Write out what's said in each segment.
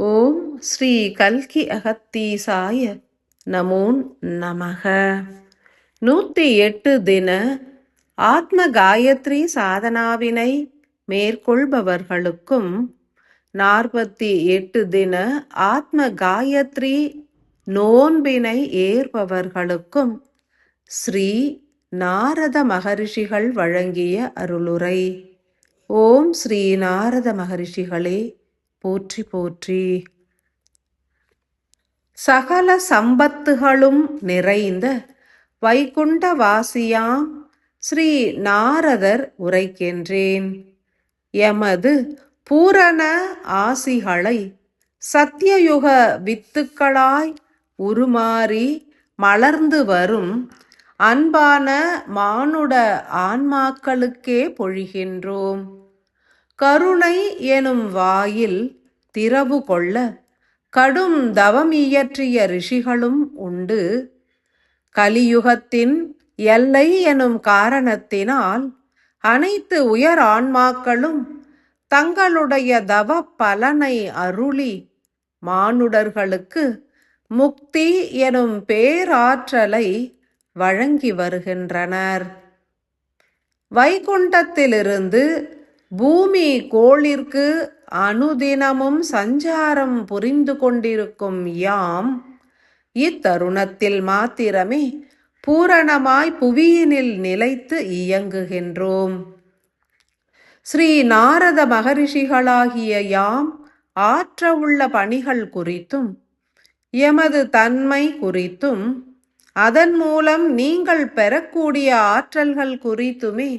ஓம் ஸ்ரீ கல்கி அகத்தீசாய நமோன் நமக. நூற்றி எட்டு தின ஆத்ம காயத்ரி சாதனாவினை மேற்கொள்பவர்களுக்கும் நாற்பத்தி எட்டு தின ஆத்ம காயத்ரி நோன்பினை ஏற்பவர்களுக்கும் ஸ்ரீ நாரத மகரிஷிகள் வழங்கிய அருளுரை. ஓம் ஸ்ரீ நாரத மகரிஷிகளே. போற்றி போற்றி. சகல சம்பத்துகளும் நிறைந்த வைகுண்டவாசியாம் ஸ்ரீ நாரதர் உரைக்கின்றேன். எமது பூரண ஆசிகளை சத்தியயுக வித்துக்களாய் உருமாறி மலர்ந்து வரும் அன்பான மானுட ஆன்மாக்களுக்கே பொழிகின்றோம். கருணை எனும் வாயில் திறவு கொள்ள கடும் தவம் இயற்றிய ரிஷிகளும் உண்டு. கலியுகத்தின் எல்லை எனும் காரணத்தினால் அனைத்து உயர் ஆன்மாக்களும் தங்களுடைய தவ பலனை அருளி மானுடர்களுக்கு முக்தி எனும் பேராற்றலை வழங்கி வருகின்றனர். வைகுண்டத்திலிருந்து பூமி கோளிற்கு அனுதினமும் சஞ்சாரம் புரிந்து கொண்டிருக்கும் யாம். இத்தருணத்தில் மாத்திரமே பூரணமாய் புவியினில் நிலைத்து இயங்குகின்றோம். ஸ்ரீ நாரத மகரிஷிகளாகிய யாம் ஆற்ற உள்ள பணிகள் குறித்தும் எமது தன்மை குறித்தும் அதன் மூலம் நீங்கள் பெறக்கூடிய ஆற்றல்கள் குறித்துமே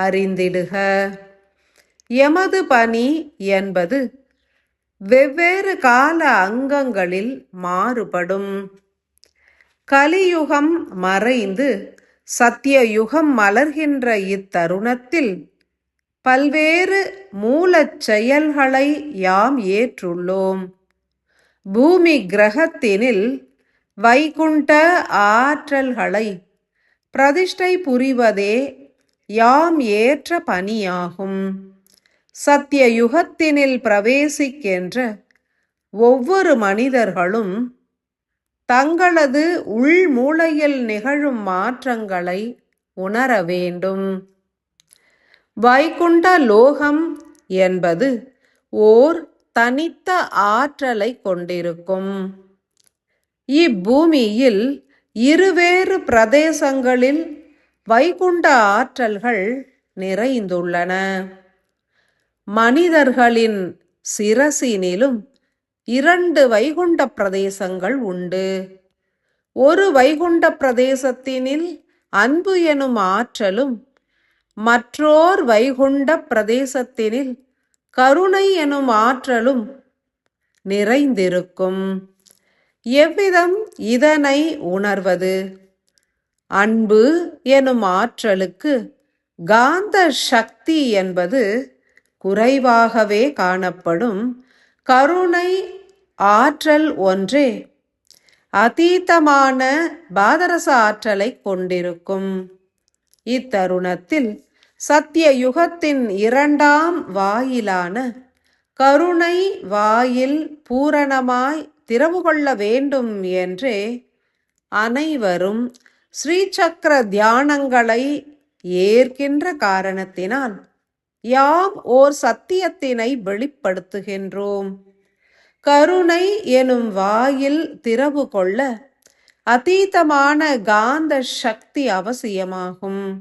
அறிந்திடுக. எமது பணி என்பது வெவ்வேறு கால அங்கங்களில் மாறுபடும். கலியுகம் மறைந்து சத்தியயுகம் மலர்கின்ற இத்தருணத்தில் பல்வேறு மூலச் செயல்களை யாம் ஏற்றுள்ளோம். பூமி கிரகத்தினில் வைகுண்ட ஆற்றல்களை பிரதிஷ்டை புரிவதே யாம் ஏற்ற பணியாகும். சத்தியயுகத்தினில் பிரவேசிக்கின்ற ஒவ்வொரு மனிதர்களும் தங்களது உள் மூளையில் நிகழும் மாற்றங்களை உணர வேண்டும். வைகுண்ட லோகம் என்பது ஓர் தனித்த ஆற்றலை கொண்டிருக்கும். இப்பூமியில் இருவேறு பிரதேசங்களில் வைகுண்ட ஆற்றல்கள் நிறைந்துள்ளன. மனிதர்களின் சிரசினிலும் இரண்டு வைகுண்ட பிரதேசங்கள் உண்டு. ஒரு வைகுண்ட பிரதேசத்தினில் அன்பு எனும் ஆற்றலும் மற்றோர் வைகுண்ட பிரதேசத்தினில் கருணை எனும் ஆற்றலும் நிறைந்திருக்கும். எவ்விதம் இதனை உணர்வது? அன்பு எனும் ஆற்றலுக்கு காந்த சக்தி என்பது குறைவாகவே காணப்படும் கருணை ஆற்றல் ஒன்றே. அதீதமான பாதரச ஆற்றலை கொண்டிருக்கும். இத்தருணத்தில் சத்திய யுகத்தின் இரண்டாம் வாயிலான கருணை வாயில் பூரணமாய் திறவு கொள்ள வேண்டும் என்றே அனைவரும் ஸ்ரீசக்கர தியானங்களை ஏற்கின்ற காரணத்தினால் யாம் ஓர் சத்தியத்தினை வெளிப்படுத்துகின்றோம். கருணை எனும் வாயில் திறவு கொள்ள அதீதமான காந்த சக்தி அவசியமாகும்.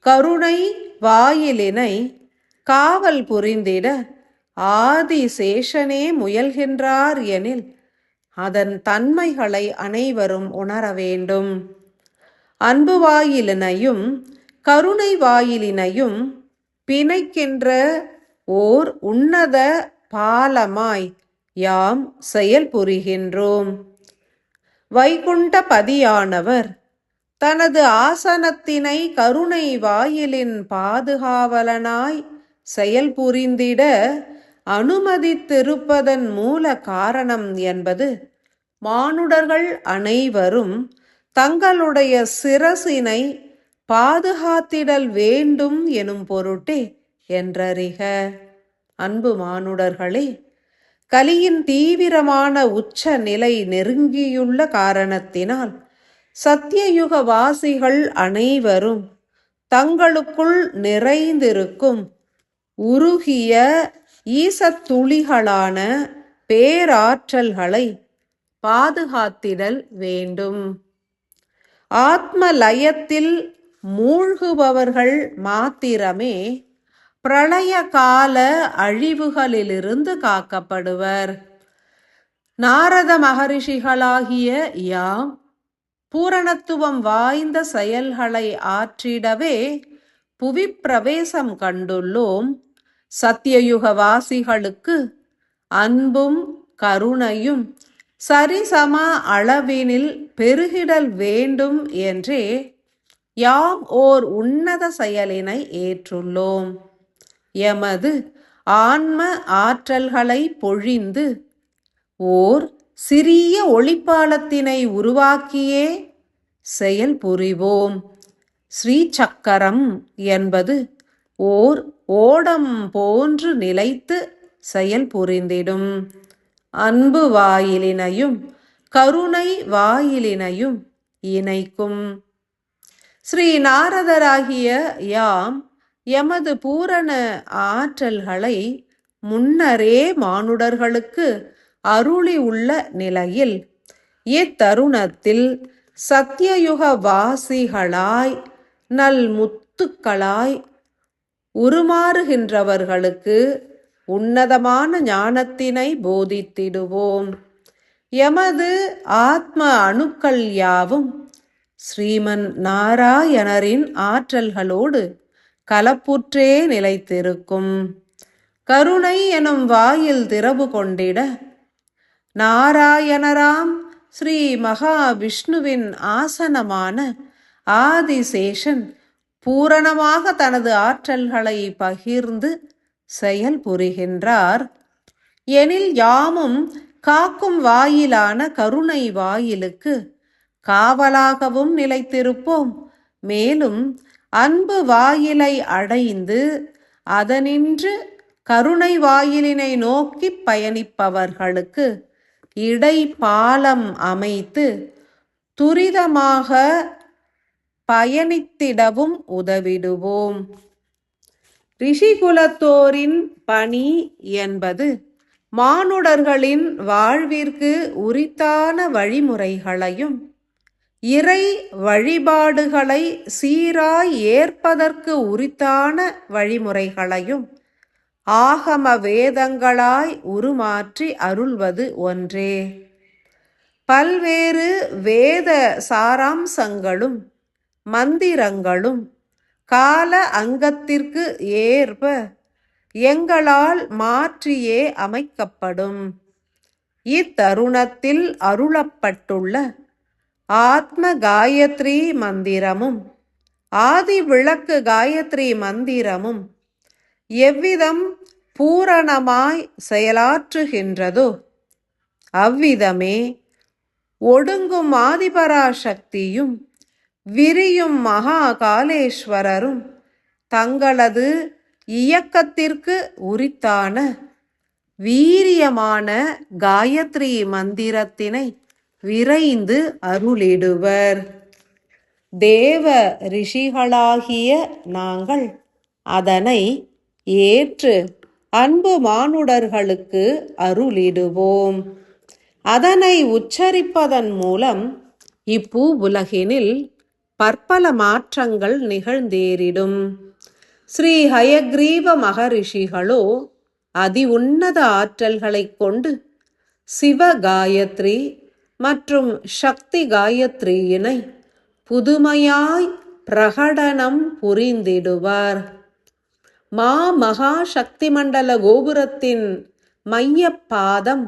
கருணை வாயிலினை காவல் புரிந்திட ஆதிசேஷனே முயல்கின்றார் எனில் அதன் தன்மைகளை அனைவரும் உணர வேண்டும். அன்பு வாயிலினையும் கருணை வாயிலினையும் பிணைக்கின்ற ஓர் உன்னத பாலமாய் யாம் செயல் புரிகின்றோம். வைகுண்ட பதியானவர் தனது ஆசனத்தினை கருணை வாயிலின் பாதுகாவலனாய் செயல்புரிந்திட அனுமதித்திருப்பதன் மூல காரணம் என்பது மானுடர்கள் அனைவரும் தங்களுடைய சிரசினை பாதுகாத்திடல் வேண்டும் எனும் பொருட்டே என்றறிக. அன்பு மானுடர்களே கலியின் தீவிரமான உச்ச நிலை நெருங்கியுள்ள காரணத்தினால் சத்தியயுக வாசிகள் அனைவரும் தங்களுக்குள் நிறைந்திருக்கும் உருகிய ஈசத்துளிகளான பேராற்றல்களை பாதுகாத்திடல் வேண்டும். ஆத்ம லயத்தில் மூழ்குபவர்கள் மாத்திரமே பிரளய கால அழிவுகளிலிருந்து காக்கப்படுவர். நாரத மகரிஷிகளாகிய யாம் பூரணத்துவம் வாய்ந்த செயல்களை ஆற்றிடவே புவி பிரவேசம் கண்டுள்ளோம். சத்தியயுக வாசிகளுக்கு அன்பும் கருணையும் சரிசம அளவினில் பெருகிடல் வேண்டும் என்றே யாம் ஓர் உன்னத செயலினை ஏற்றுள்ளோம். எமது ஆன்ம ஆற்றல்களை பொழிந்து ஓர் சிறிய ஒளிப்பாலத்தினை உருவாக்கியே செயல் புரிவோம். ஸ்ரீசக்கரம் என்பது ஓர் ஓடம் போன்று நிலைத்து செயல் புரிந்திடும். அன்பு வாயிலினையும் கருணை வாயிலினையும் இணைக்கும். ஸ்ரீ நாரதராகிய யாம் எமது பூரண ஆற்றல்களை முன்னரே மானுடர்களுக்கு அருளி உள்ள நிலையில் இத்தருணத்தில் சத்தியயுக வாசிகளாய் நல் முத்துக்களாய் உருமாறுகின்றவர்களுக்கு உன்னதமான ஞானத்தினை போதித்திடுவோம். எமது ஆத்ம அணுக்கள் யாவும் ஸ்ரீமன் நாராயணரின் ஆற்றல்களோடு கலப்புற்றே நிலைத்திருக்கும். கருணை எனும் வாயில் திறவு கொண்டிட நாராயணராம் ஸ்ரீ மகாவிஷ்ணுவின் ஆசனமான ஆதிசேஷன் பூரணமாக தனது ஆற்றல்களை பகிர்ந்து செயல் புரிகின்றார். எனில் யாமும் காக்கும் வாயிலான கருணை வாயிலுக்கு காவலாகவும் நிலைத்திருப்போம். மேலும் அன்பு வாயிலை அடைந்து அதனின்று கருணை வாயிலினை நோக்கி பயணிப்பவர்களுக்கு இடைப்பாலம் அமைத்து துரிதமாக பயணித்திடவும் உதவிடுவோம். ரிஷிகுலத்தோரின் பணி என்பது மானுடர்களின் வாழ்விற்கு உரித்தான வழிமுறைகளையும் இறை வழிபாடுகளை சீராய் ஏற்பதற்கு உரித்தான வழிமுறைகளையும் ஆகம வேதங்களாய் உருமாற்றி அருள்வது ஒன்றே. பல்வேறு வேத சாராம்சங்களும் மந்திரங்களும் கால அங்கத்திற்கு ஏற்ப எங்களால் மாற்றியே அமைக்கப்படும். இத்தருணத்தில் அருளப்பட்டுள்ள ஆத்ம காயத்ரி மந்திரமும் ஆதி விளக்கு காயத்ரி மந்திரமும் எவ்விதம் பூரணமாய் செயலாற்றுகின்றதோ அவ்விதமே ஒடுங்கும் ஆதிபராசக்தியும் விரியும் மகா காலேஸ்வரரும் தங்களது இயக்கத்திற்கு உரித்தான வீரியமான காயத்ரி மந்திரத்தினை விரைந்து அருளிடுவர். தேவ ரிஷிகளாகிய நாங்கள் அதனை ஏற்று அன்பு மானுடர்களுக்கு அருளிடுவோம். அதனை உச்சரிப்பதன் மூலம் இப்பூ உலகினில் பற்பல மாற்றங்கள் நிகழ்ந்தேறிடும். ஸ்ரீ ஹயக்ரீவ மகரிஷிகளோ அதி உன்னத ஆற்றல்களைக் கொண்டு சிவ காயத்ரி மற்றும் சக்தி காயத்ரியினை புதுமையாய் பிரகடனம் புரிந்திடுவார். மா மகா சக்தி மண்டல கோபுரத்தின் மையப்பாதம்.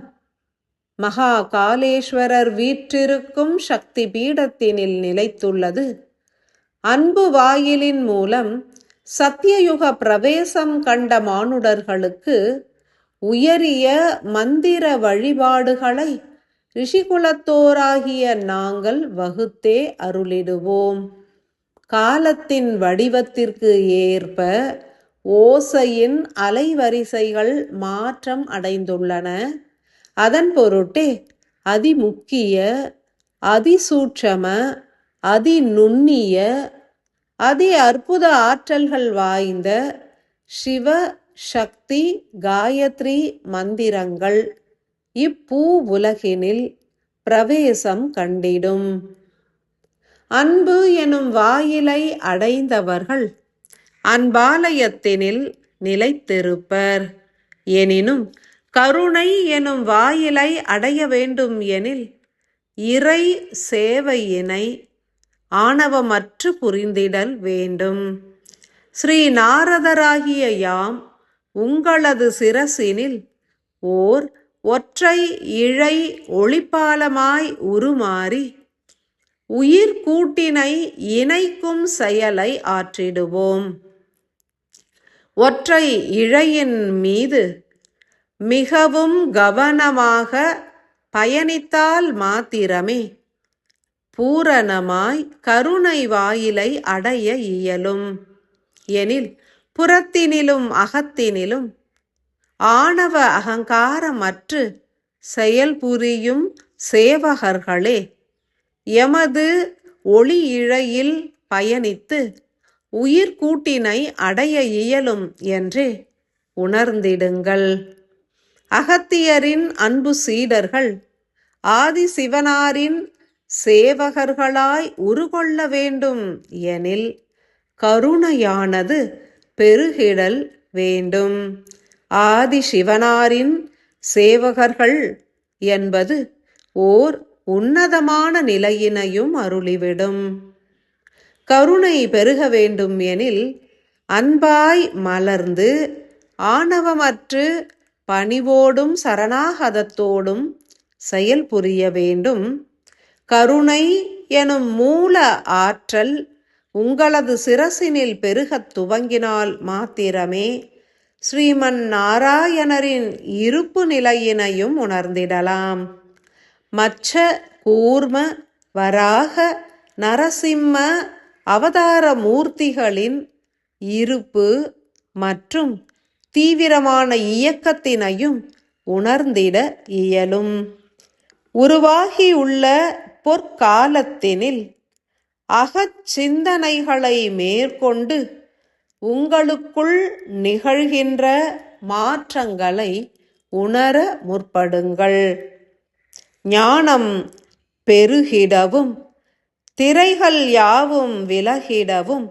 மகா காலேஸ்வரர் வீற்றிருக்கும் சக்தி பீடத்தினில் நிலைத்துள்ளது. அன்பு வாயிலின் மூலம் சத்தியயுக பிரவேசம் கண்ட மானுடர்களுக்கு உயரிய மந்திர வழிபாடுகளை ரிஷிகுலத்தோராகிய நாங்கள் வகுத்தே அருளிடுவோம். காலத்தின் வடிவத்திற்கு ஏற்ப ஓசையின் அலைவரிசைகள் மாற்றம் அடைந்துள்ளன. அதன் பொருட்டே அதிமுக்கிய அதிசூட்சம அதிநுண்ணிய அதி அற்புத ஆற்றல்கள் வாய்ந்த சிவ சக்தி காயத்ரி மந்திரங்கள். இப்பூ உலகினில் பிரவேசம் கண்டிடும். அன்பு எனும் வாயிலை அடைந்தவர்கள் அன்பாலயத்தினில் நிலைத்திருப்பர். எனினும் கருணை எனும் வாயிலை அடைய வேண்டும் எனில் இறை சேவையினை ஆணவமற்று புரிந்திடல் வேண்டும். ஸ்ரீ நாரதராகிய யாம் உங்களது சிரசினில் ஓர் ஒற்றை இழை ஒளிப்பாலமாய் உருமாறி உயிர் கூட்டினை இணைக்கும் செயலை ஆற்றிடுவோம். ஒற்றை இழையின் மீது மிகவும் கவனமாக பயணித்தால் மாத்திரமே பூரணமாய் கருணை வாயிலை அடைய இயலும். எனில் புறத்தினிலும் அகத்தினிலும் ஆணவ அகங்காரமற்று செயல்புரியும் சேவகர்களே எமது ஒளி இழையில் பயணித்து உயிர் கூட்டினை அடைய இயலும் என்று உணர்ந்திடுங்கள். அகத்தியரின் அன்பு சீடர்கள் ஆதி சிவனாரின் சேவகர்களாய் உருகொள்ள வேண்டும் எனில் கருணையானது பெருகிடல் வேண்டும். ஆதி சிவனாரின் சேவகர்கள் என்பது ஓர் உன்னதமான நிலையினையும் அருளிவிடும். கருணை பெருக வேண்டும் எனில் அன்பாய் மலர்ந்து ஆணவமற்று பணிவோடும் சரணாகதத்தோடும் செயல் புரிய வேண்டும். கருணை எனும் மூல ஆற்றல் உங்களது சிரசினில் பெருகத் துவங்கினால் மாத்திரமே ஸ்ரீமன் நாராயணரின் இருப்பு நிலையினையும் உணர்ந்திடலாம். மச்ச கூர்ம வராக நரசிம்ம அவதார மூர்த்திகளின் இருப்பு மற்றும் தீவிரமான இயக்கத்தினையும் உணர்ந்திட இயலும். உருவாகியுள்ள பொற்காலத்தினில் அகச்சிந்தனைகளை மேற்கொண்டு உங்களுக்குள் நிகழ்கின்ற மாற்றங்களை உணர முற்படுங்கள். ஞானம் பெருகிடவும் திரைகள் யாவும் விலகிடவும்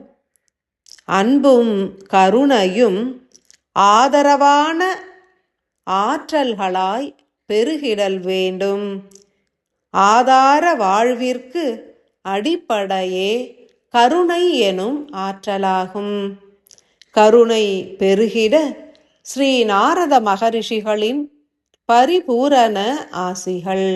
அன்பும் கருணையும் ஆதரவான ஆற்றல்களாய் பெருகிடல் வேண்டும். ஆதார வாழ்விற்கு அடிப்படையே கருணை எனும் ஆற்றலாகும். கருணை பெருகிட ஸ்ரீ நாரத மகரிஷிகளின் பரிபூரண ஆசிகள்.